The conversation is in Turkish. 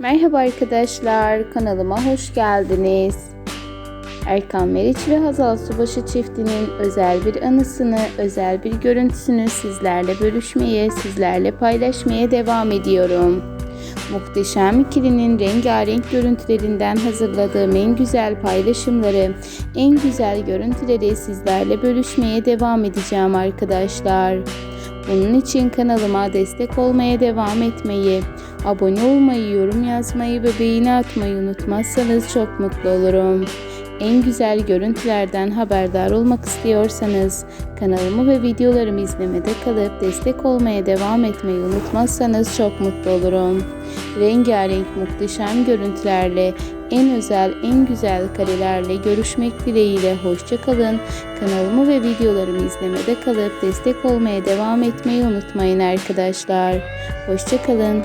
Merhaba arkadaşlar, kanalıma hoş geldiniz. Erkan Meriç ve Hazal Subaşı çiftinin özel bir anısını, özel bir görüntüsünü sizlerle bölüşmeye, sizlerle paylaşmaya devam ediyorum. Muhteşem ikilinin rengarenk görüntülerinden hazırladığım en güzel paylaşımları, en güzel görüntüleri sizlerle bölüşmeye devam edeceğim arkadaşlar. Bunun için kanalıma destek olmaya devam etmeyi, abone olmayı, yorum yazmayı ve beğeni atmayı unutmazsanız çok mutlu olurum. En güzel görüntülerden haberdar olmak istiyorsanız kanalımı ve videolarımı izlemede kalıp destek olmaya devam etmeyi unutmazsanız çok mutlu olurum. Rengarenk muhteşem görüntülerle en özel, en güzel karelerle görüşmek dileğiyle hoşçakalın. Kanalımı ve videolarımı izlemede kalıp destek olmaya devam etmeyi unutmayın arkadaşlar. Hoşçakalın.